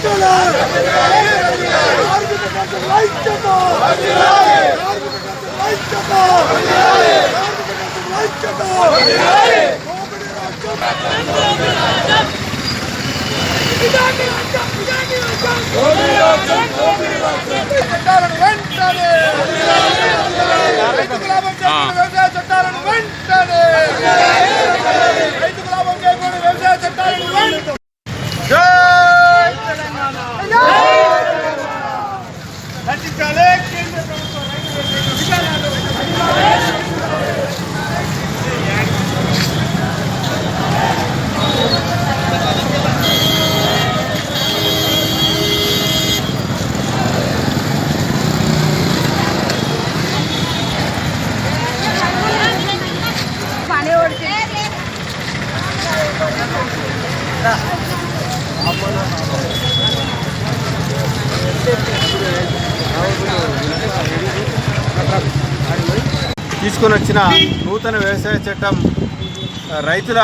వెంటనే కార్మిక సంఘం Calec తీసుకొని వచ్చిన నూతన వ్యవసాయ చట్టం రైతుల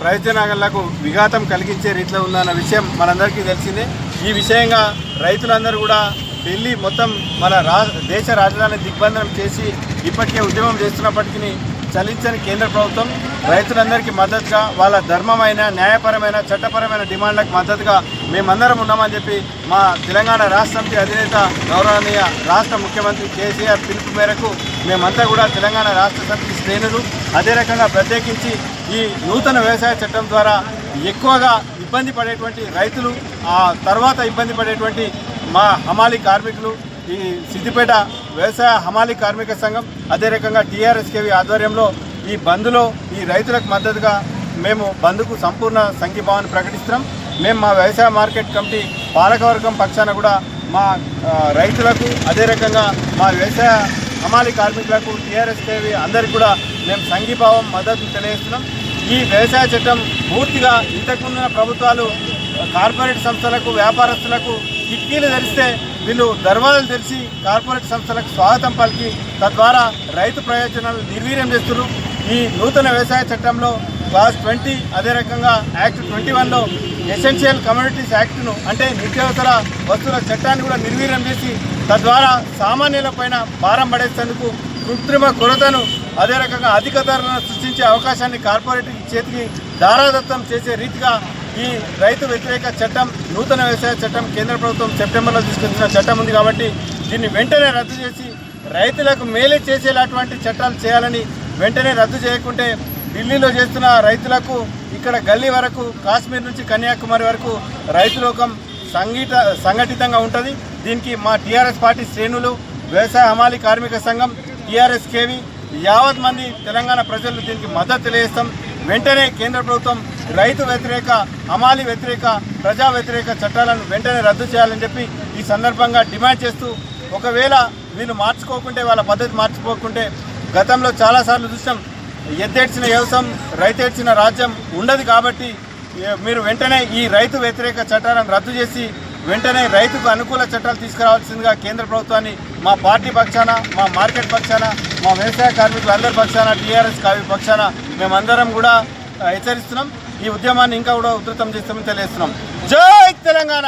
ప్రయోజనాలకు విఘాతం కలిగించే రీతిలో ఉందన్న విషయం మనందరికీ తెలిసిందే. ఈ విషయంగా రైతులందరూ కూడా ఢిల్లీ మొత్తం మన రా దేశ రాజధాని దిగ్బంధనం చేసి ఇప్పటికే ఉద్యమం చేస్తున్నప్పటికీ చలించని కేంద్ర ప్రభుత్వం రైతులందరికీ మద్దతుగా వాళ్ళ ధర్మమైన న్యాయపరమైన చట్టపరమైన డిమాండ్లకు మద్దతుగా మేమందరం ఉన్నామని చెప్పి మా తెలంగాణ రాష్ట్ర సమితి అధినేత గౌరవనీయ రాష్ట్ర ముఖ్యమంత్రి కేసీఆర్ పిలుపు మేరకు మేమంతా కూడా తెలంగాణ రాష్ట్ర సమితి శ్రేణులు అదే రకంగా ప్రత్యేకించి ఈ నూతన వ్యవసాయ చట్టం ద్వారా ఎక్కువగా ఇబ్బంది పడేటువంటి రైతులు ఆ తర్వాత ఇబ్బంది పడేటువంటి మా హమాలి కార్మికులు ఈ సిద్దిపేట వ్యవసాయ హమాలి కార్మిక సంఘం అదే రకంగా టీఆర్ఎస్కేవి ఆధ్వర్యంలో ఈ బంద్లో ఈ రైతులకు మద్దతుగా మేము బంద్కు సంపూర్ణ సంఘీభావాన్ని ప్రకటిస్తున్నాం. మేము మా వ్యవసాయ మార్కెట్ కమిటీ పాలకవర్గం పక్షాన కూడా మా రైతులకు అదే రకంగా మా వ్యవసాయ హమాలి కార్మికులకు టీఆర్ఎస్కేవి అందరికీ కూడా మేము సంఘీభావం మద్దతు తెలియజేస్తున్నాం. ఈ వ్యవసాయ చట్టం పూర్తిగా ఇంతకుముందున్న ప్రభుత్వాలు కార్పొరేట్ సంస్థలకు వ్యాపారస్తులకు కిటికీలు తెరిస్తే వీళ్ళు దర్వాజాలు తెరిచి కార్పొరేట్ సంస్థలకు స్వాగతం పలికి తద్వారా రైతు ప్రయోజనాలు నిర్వీర్యం చేస్తున్నారు. ఈ నూతన వ్యవసాయ చట్టంలో క్లాస్ ట్వంటీ అదే రకంగా యాక్ట్ ట్వంటీ వన్లో ఎసెన్షియల్ కమ్యూనిటీస్ యాక్ట్ను అంటే నిత్యావసర వస్తువుల చట్టాన్ని కూడా నిర్వీర్యం చేసి తద్వారా సామాన్యులపైన భారం పడేసేందుకు కృత్రిమ కొరతను అదే రకంగా అధిక ధరలను సృష్టించే అవకాశాన్ని కార్పొరేట్ చేతికి దారాదత్తం చేసే రీతిగా ఈ రైతు వ్యతిరేక చట్టం నూతన వ్యవసాయ చట్టం కేంద్ర ప్రభుత్వం సెప్టెంబర్లో తీసుకొచ్చిన చట్టం ఉంది కాబట్టి దీన్ని వెంటనే రద్దు చేసి రైతులకు మేలు చేసేలాంటి చట్టాలు చేయాలని వెంటనే రద్దు చేయకుంటే ఢిల్లీలో చేస్తున్న రైతులకు ఇక్కడ గల్లీ వరకు కాశ్మీర్ నుంచి కన్యాకుమారి వరకు రైతు లోకం సంగీత సంఘటితంగా ఉంటుంది. దీనికి మా టీఆర్ఎస్ పార్టీ శ్రేణులు వ్యవసాయ హమాలి కార్మిక సంఘం టీఆర్ఎస్ కేవి యావత్ మంది తెలంగాణ ప్రజలు దీనికి మద్దతు తెలియజేస్తాం. వెంటనే కేంద్ర ప్రభుత్వం రైతు వ్యతిరేక హమాలి వ్యతిరేక ప్రజా వ్యతిరేక చట్టాలను వెంటనే రద్దు చేయాలని చెప్పి ఈ సందర్భంగా డిమాండ్ చేస్తూ ఒకవేళ వీళ్ళు మార్చుకోకుంటే వాళ్ళ పద్ధతి మార్చుకోకుంటే గతంలో చాలాసార్లు చూసాం ఎద్దేడ్చిన వ్యవసాయం రైతేడ్చిన రాజ్యం ఉండదు కాబట్టి మీరు వెంటనే ఈ రైతు వ్యతిరేక చట్టాలను రద్దు చేసి వెంటనే రైతుకు అనుకూల చట్టాలు తీసుకురావాల్సిందిగా కేంద్ర ప్రభుత్వాన్ని మా పార్టీ పక్షాన మా మార్కెట్ పక్షాన మా వ్యవసాయ కార్మికులందరి పక్షాన టీఆర్ఎస్ కావి పక్షాన మేమందరం కూడా హెచ్చరిస్తున్నాం. ఈ ఉద్యమాన్ని ఇంకా కూడా ఉధృతం చేస్తామని తెలియజేస్తున్నాం. జై తెలంగాణ!